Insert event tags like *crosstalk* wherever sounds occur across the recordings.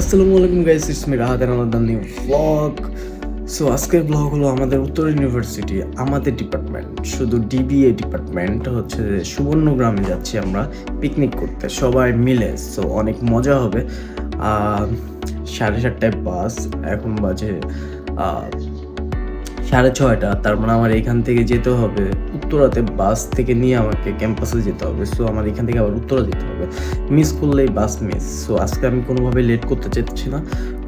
আসসালামু আলাইকুম guys it's me Rahat another new blog so আজকের ব্লগ হলো আমাদের উত্তর ইউনিভার্সিটি আমাদের ডিপার্টমেন্ট শুধু ডিবিএ ডিপার্টমেন্ট হচ্ছে সুবর্ণগ্রামে যাচ্ছি আমরা পিকনিক করতে, সবাই মিলে। সো অনেক মজা হবে। সাড়ে সাতটায় বাস এখন বাজে সাড়ে ছয়টা, তার মানে আমার এখান থেকে যেতে হবে। উত্তরাতে বাস থেকে নিয়ে আমাকে ক্যাম্পাসে যেতে হবে। সো আমার এখান থেকে আবার উত্তরা যেতে হবে। মিস করলেই বাস মিস সো আজকে আমি কোনোভাবে লেট করতে চাচ্ছি না।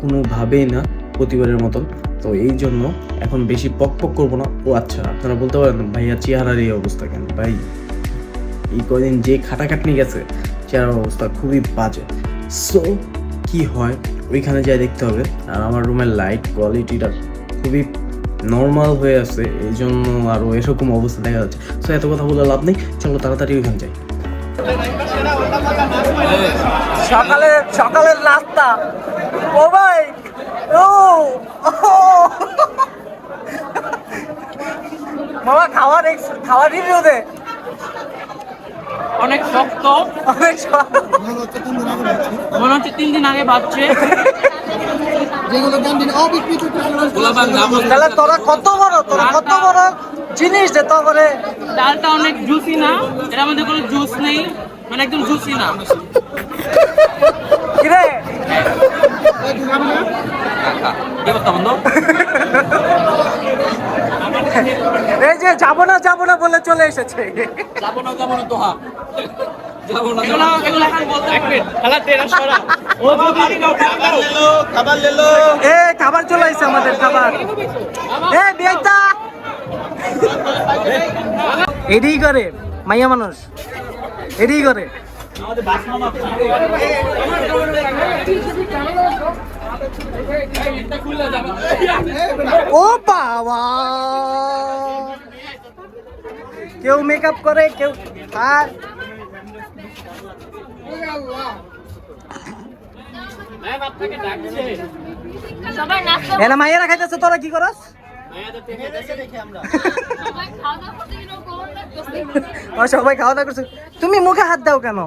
কোনোভাবেই না, প্রতিবারের মতন। তো এই জন্য এখন বেশি পক পক করব না। ও আচ্ছা আপনারা বলতে পারেন, ভাইয়া, চেহারার এই অবস্থা কেন? ভাই, এই কদিন যে খাটাখাটনি গেছে, চেহারার অবস্থা খুবই বাজে। সো কি হয়? ওইখানে যাই দেখতে হবে। আর আমার রুমের লাইট কোয়ালিটিটা খুবই নর্মাল হয়ে আছে এই জন্য আরও এরকম অবস্থা দেখা যাচ্ছে। সো এত কথা বলে লাভ নেই, চলো তাড়াতাড়ি ওইখানে যাই। সকালের সকালের নাস্তা। ও ভাই, ও। মামা, খাওয়ার খাওয়ার রিভিউ দে অনেক শক্ত মনে হচ্ছে তিন দিন আগে বাজছে তাহলে তোরা কত বড় তোরা কত বড় জিনিস দে তারপরে ডালটা অনেক জুসি না এর মধ্যে কোনো জুস নেই মানে একদম জুসি না কিরে কি বন্ধু এই যে যাব না যাব না বলে চলে এসেছে। যাব না যাব না তোহা। যাব না এগুলো এগুলো এখন বলতে এক মিনিট খেলা তেরা সরা। ও যদি খাবার লেলো এ খাবার চলে এসেছে আমাদের খাবার। এ এডি করে মাইয়া মানুষ। এডি করে। ও বাবা। কেউ মেকআপ করে, কেউ আর এনা মাইয়ারা খাইতেছে, তোরা কি করস? সবাই খাওয়া দাওয়া করছ। তুমি মুখে হাত দাও লাগতেছে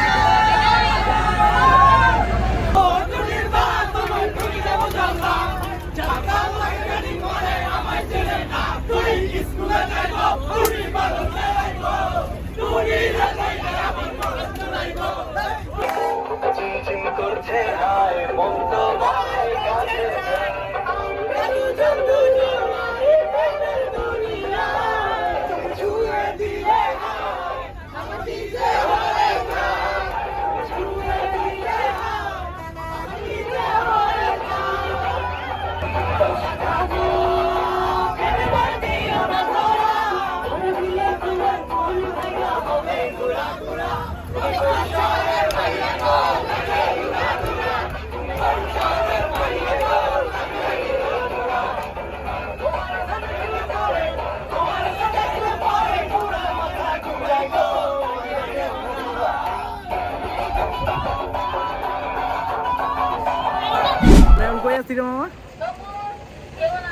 রে মামা?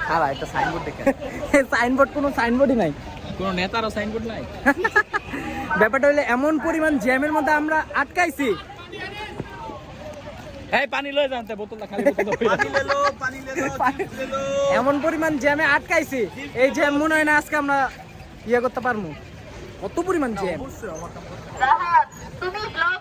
খালা একটা সাইনবোর্ড দেখে সাইনবোর্ড *laughs* কোনো সাইনবোর্ডই নাই। কোনো নেতারও সাইনবোর্ড নাই? *laughs* ব্যাপারটা হলে এমন পরিমাণ জ্যামের মধ্যে আমরা আটকাইছি। এই পানি লয়ে জানতে বোতলটা এমন পরিমাণ জ্যামে আটকাইছি এই জ্যাম মনে হয় না আজকে আমরা ইয়ে করতে পারব। কত পরিমাণ জ্যাম? তুমি ব্লগ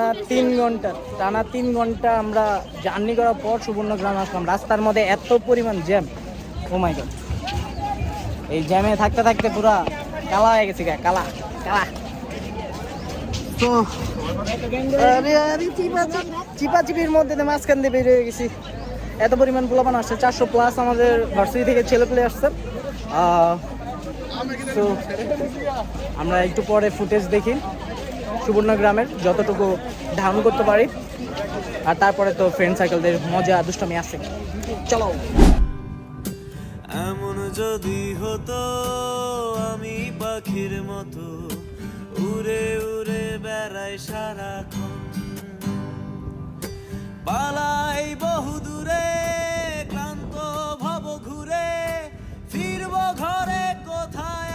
টানা তিন ঘণ্টা টানা তিন ঘণ্টা আমরা জার্নি করার পর সুবর্ণ সুবর্ণগ্রাম আসলাম। রাস্তার মধ্যে এত পরিমাণ জ্যাম। ও মাই গড এই জ্যামে থাকতে থাকতে পুরা কালা হয়ে গেছে গা, কালা কালা। তো চিপা চিপা চিপির মধ্যে দিয়ে মাঝখান দিয়ে বেরিয়ে গেছি। এত পরিমাণ পোলাপান আসছে চারশো প্লাস আমাদের ভার্সিটি থেকে ছেলে পেলে আসছে। আমরা একটু পরে ফুটেজ দেখি। সুবর্ণ গ্রামের যতটুকু ধারণ করতে পারি। আর তারপরে তো ফ্রেন্ড সার্কেলদের মজা, দুষ্টমি আছে। চলো। এমন যদি হতো আমি পাখির মতো উড়ে উড়ে বেড়াই সারাক্ষণ। পালাই বহু দূরে, ক্লান্ত ভব ঘুরে, ফিরব ঘরে কোথায়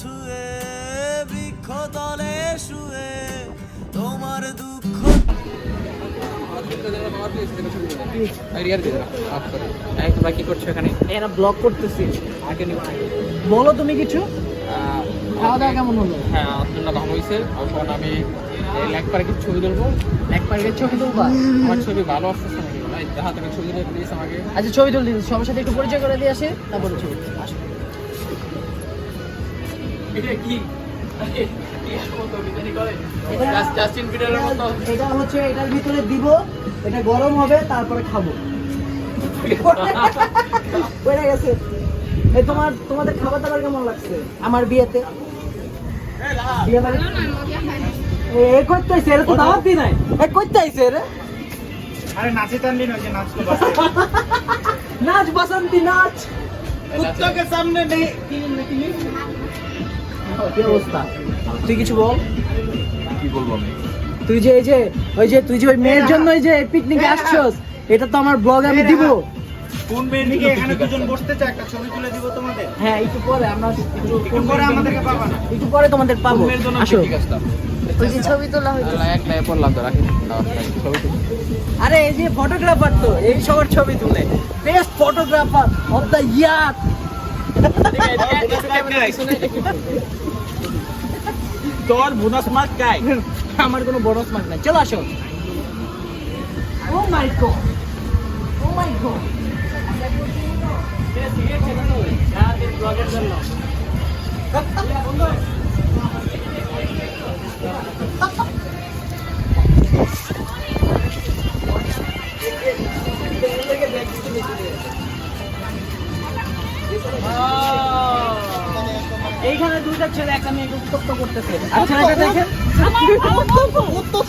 ছুঁয়ে বৃক্ষ তলে শুয়ে তোমার দুঃখ কি করছ এখানে এরা ব্লগ করতেছি। বলো তুমি কিছু? খাওয়া দাওয়া কেমন হলো? হ্যাঁ আলহামদুলিল্লাহ ভালো হয়েছে। এখন আমি লেগ পারে ছবি তুলবো। ছবি তুলবা? আমার ছবি ভালো আসতেছে নাকি? ভাই দেখা তুমি ছবি তুলে প্লিজ আমাকে। আচ্ছা ছবি তুলে দিন সবার সাথে একটু পরিচয় করে দিয়ে আসি তারপরে ছবি আসো। এটা কি? এটা- জাস্টিন বিটারের মতো। এটা হচ্ছে এটার ভিতরে দিব এটা গরম হবে তারপরে খাব। পড়ে গেছে। তোমার তোমাদের খাবার দাবার কেমন লাগছে? আমার বিয়েতে? বিয়ে বাড়ি এ এ করতে আইছে এর তো দাওয়াত দি নাই। এ করতে আইছে রে আরে নাচে টানলি না যে নাচলো নাচ বাসন্তী নাচ। কুত্তাকে সামনে নেই। কি অবস্থা? তুই কিছু বল। কি বলব তুই যে এই যে ওই যে তুই যে ওই মেয়ের জন্য এই যে পিকনিকে আসছস এটা তো আমার ব্লগ আমি দিব। কোন মেয়ে এখানে দুজন বসতে চায় একটা ছবি তুলে দিব তোমাদের। হ্যাঁ একটু পরে আমরা একটু পরে আমাদেরকে পাবা না। একটু পরে তোমাদের পাবো। আসো। ওই যে ছবি তোলা হয়েছে। আল্লাহ এক পড়লাম তো রাখি। আরে এই যে ফটোগ্রাফার তো এই সবার ছবি তুলে। Best photographer of the year তোর বোনাস মার্ক চাই আমার কোনো বোনাস মার্ক নাই। চলো আসো। Oh my god oh my god এইখানে দুইটা ছেলে একটা মেয়েকে উত্তপ্ত করতেছে। আর ছেলেটা দেখেন।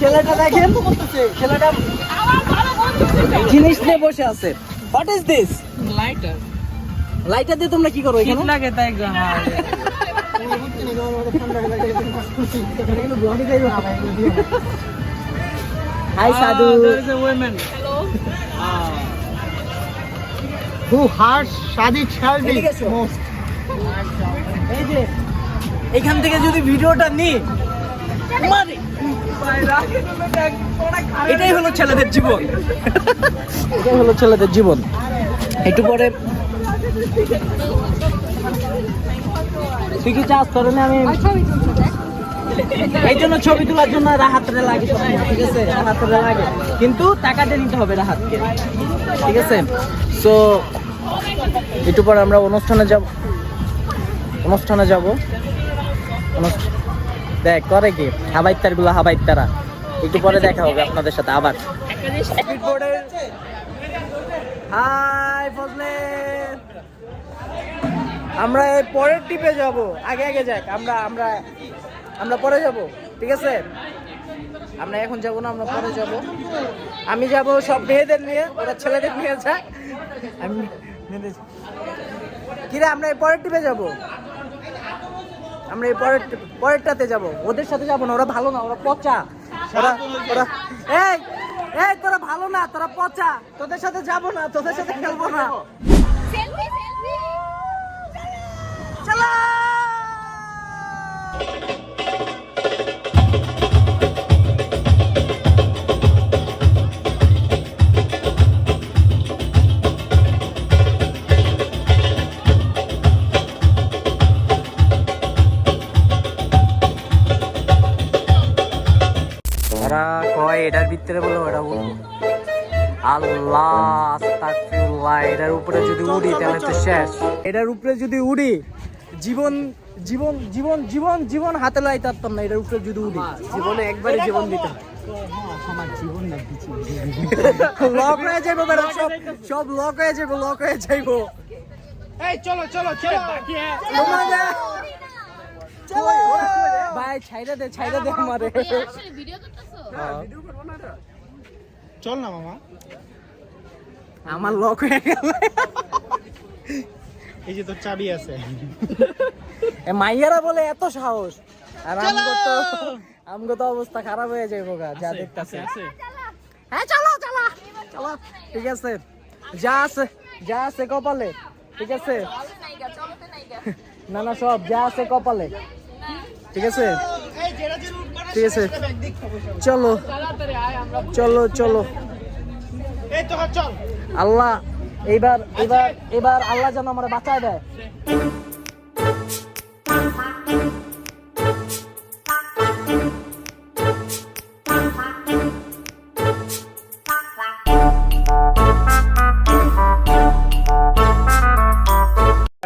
ছেলেটা দেখেন। ছেলেটা জিনিস নিয়ে বসে আছে। What is this lighter lighter দিয়ে তোমরা কি করো এখানে? লাগে তাই হাই সাধু হু হার্স ছাড়বি এদিকে এসো। এই যে এখান থেকে যদি ভিডিওটা নি মারে। এটাই হলো ছেলেদের জীবন। এটাই হলো ছেলেদের জীবন। একটু পরে তুই কি চাস? তোর না আমি এই জন্য ছবি তোলার জন্য রাহাতরে লাগে ঠিক আছে? রাহাতরে লাগে। কিন্তু টাকাটা নিতে হবে রাহাতকে ঠিক আছে? সো একটু পরে আমরা অনুষ্ঠানে যাব। অনুষ্ঠানে যাব। দেখ, করে কি? হাবাইত্তারগুলো হাবাইত্তারা। একটু পরে দেখা হবে আপনাদের সাথে আবার। আমরা পরের টিপে যাব। আগে আগে যাক। আমরা আমরা আমরা পরে যাব। ঠিক আছে? আমরা এখন যাব না আমরা পরে যাব। আমি যাব সব মেয়েদের নিয়ে ওরা ছেলেদের নিয়ে যায় আমি কিরে আমরা এই পরের টিপে যাব? আমরা এই পরের পরেরটাতে যাব। ওদের সাথে যাব না ওরা ভালো না ওরা পচা। ওরা ওরা এই এই তোরা ভালো না তোরা পচা। তোদের সাথে যাব না তোদের সাথে খেলব না। সেলফি সেলফি চালা! ভিতরে বলে উঠবো আল্লাহ এটার উপরে যদি উড়ি তাহলে তো শেষ। এটার উপরে যদি উড়ি জীবন জীবন জীবন জীবন জীবন হাতে লাই পারতাম না এটার উপরে যদি উড়ি। জীবনে একবারই জীবন দিতাম লক হয়ে। যাইবো সব সব লক হয়ে যাইবো লক হয়ে যাইবো। এই চলো চলো চলো। ভাই ছাইরা দে ছাইরা দে আমারে। ভিডিও করতেছো? চল না মামা। আমার লক হয়ে গেল। এই যে তোর চাবি আছে। এ মাইয়ারা বলে এত সাহস। আর আমগো তো আমগো তো অবস্থা খারাপ হয়ে যাইবো গা যা দেখতাছে। হ্যাঁ চলো চলো। চলো ঠিক আছে। যা আছে যা আছে কপালে ঠিক আছে। নাইগা চলতে নাইগা। না না সব যা আছে কপালে ঠিক আছে। ঠিক আছে। চলো। চলো চলো। আল্লাহ, এইবার এবার এবার আল্লাহ যেন আমার বাঁচায় দেয়।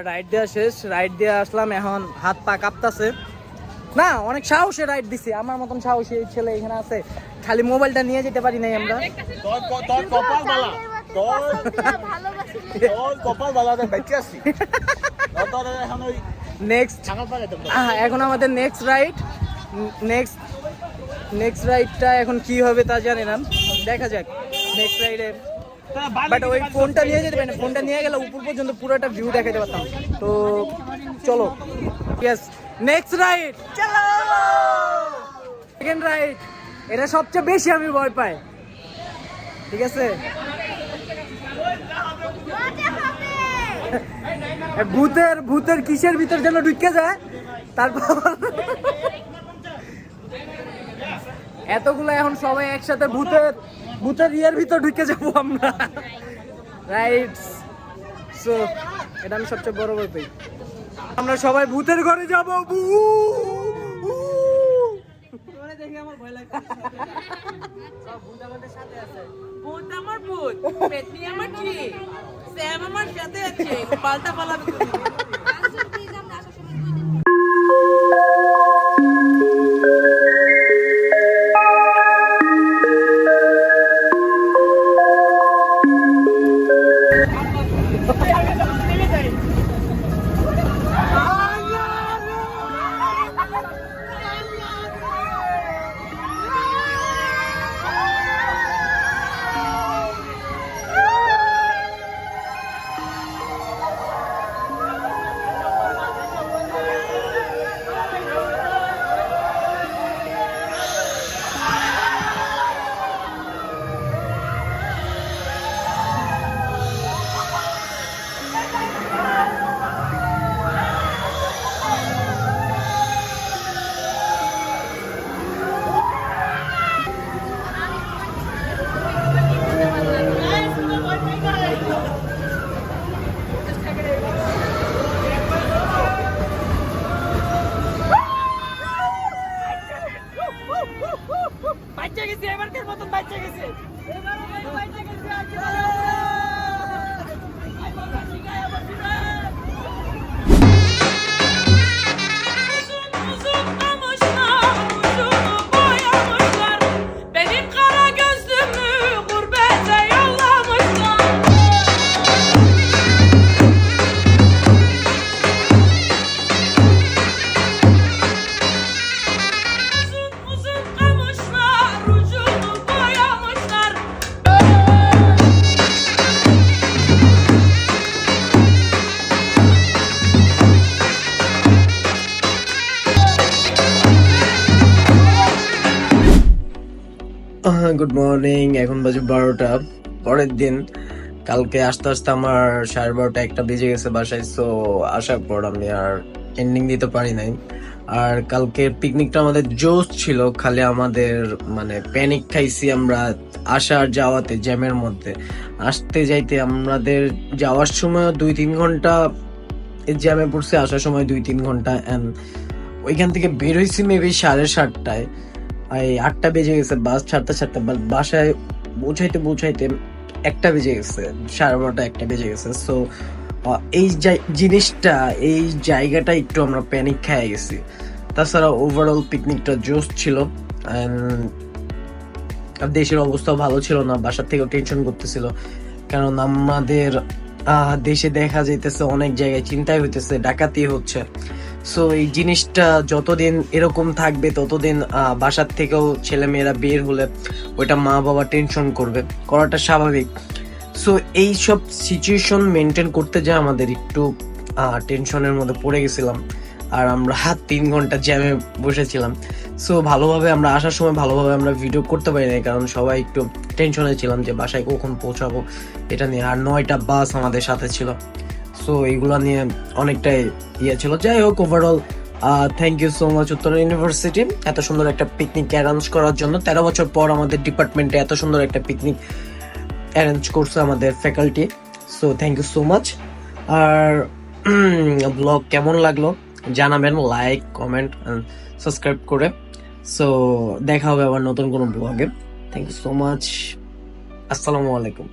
রাইড দেওয়া শেষ, রাইড দিয়ে আসলাম, এখন হাত পা কাঁপতাছে। না অনেক সাহসে রাইড দিছি। আমার মতন সাহসী ছেলে এখানে আছে। খালি মোবাইলটা নিয়ে যেতে পারি নাই আমরা। নেক্সট এখন আমাদের নেক্সট রাইড নেক্সট নেক্সট রাইডটা এখন কি হবে তা জানি না। দেখা যাক। নেক্সট রাইডে বাট ওই ফোনটা নিয়ে যেতে পারি না। ফোনটা নিয়ে গেলে উপর পর্যন্ত পুরোটা ভিউ দেখাতে পারতাম। তো চলো। ইয়েস নেক্সট রাইড চলো! সেকেন্ড রাইড এটা সবচেয়ে বেশি আমি ভয় পাই। ঠিক আছে? *laughs* ভূতের ভূতের কিসের ভিতর যেন ঢুকে যায় তারপর এতগুলো এখন সবাই একসাথে ভূতের ভূতের ইয়ের ভিতর ঢুকে যাব আমরা। রাইট সো এটা আমি সবচেয়ে বড় ভয় পাই। আমরা সবাই ভূতের ঘরে যাব আমার আমার কি? আমার সাথে আছে পাল্টা পালাবে গুড মর্নিং এখন বাজে বারোটা। পরের দিন, কালকে আস্তে আস্তে আমার সাড়ে বারোটা একটা বেজে গেছে বাসায় সো আসার পর আমি আর এন্ডিং দিতে পারি নাই। আর কালকে পিকনিকটা আমাদের জোশ ছিল, খালি আমাদের মানে প্যানিক খাইছি আমরা আসার যাওয়াতে জ্যামের মধ্যে। আসতে যাইতে আমাদের যাওয়ার সময় দুই তিন ঘণ্টা জ্যামে পড়ছে, আসার সময় দুই তিন ঘণ্টা অ্যান্ড ওইখান থেকে বের হয়েছি মেবি সাড়ে সাতটায়। আটটা বেজে গেছে, বাস ছাড়তে ছাড়তে বাসায় পৌঁছাইতে পৌঁছাইতে একটা বেজে গেছে, সাড়ে বারোটা একটা বেজে গেছে। সো এই জিনিসটা, এই জায়গাটা একটু আমরা প্যানিক খেয়ে গেছি। তাছাড়া ওভারঅল পিকনিকটা জোস ছিল দেশের অবস্থা ভালো ছিল না, বাসার থেকেও টেনশন করতেছিল। কারণ আমাদের দেশে দেখা যাইতেছে অনেক জায়গায় চিন্তাই হইতেছে, ডাকাতি হচ্ছে। সো এই জিনিসটা যতদিন এরকম থাকবে, ততদিন বাসার থেকেও ছেলেমেয়েরা বের হলে ওইটা মা বাবা টেনশন করবে। করাটা স্বাভাবিক। সো এই সব সিচুয়েশন মেনটেন করতে যা আমাদের একটু টেনশনের মধ্যে পড়ে গেছিলাম। আর আমরা হাত তিন ঘণ্টা জ্যামে বসেছিলাম। সো ভালোভাবে আমরা আসার সময় ভালোভাবে আমরা ভিডিও করতে পারি না কারণ সবাই একটু টেনশনে ছিলাম যে বাসায় কখন পৌঁছাবো, এটা নিয়ে। আর নয়টা বাস আমাদের সাথে ছিল। সো এইগুলো নিয়ে অনেকটাই ইয়ে ছিল। যাই হোক overall thank you so much উত্তর ইউনিভার্সিটি এত সুন্দর একটা পিকনিক অ্যারেঞ্জ করার জন্য। তেরো বছর পর আমাদের ডিপার্টমেন্টে এত সুন্দর একটা পিকনিক অ্যারেঞ্জ করছে আমাদের faculty so thank you so much R blog কেমন লাগল জানাবেন। লাইক কমেন্ট সাবস্ক্রাইব করে। সো দেখা হবে আবার নতুন কোনো ব্লগে থ্যাংক ইউ সো মাচ আসসালামু আলাইকুম।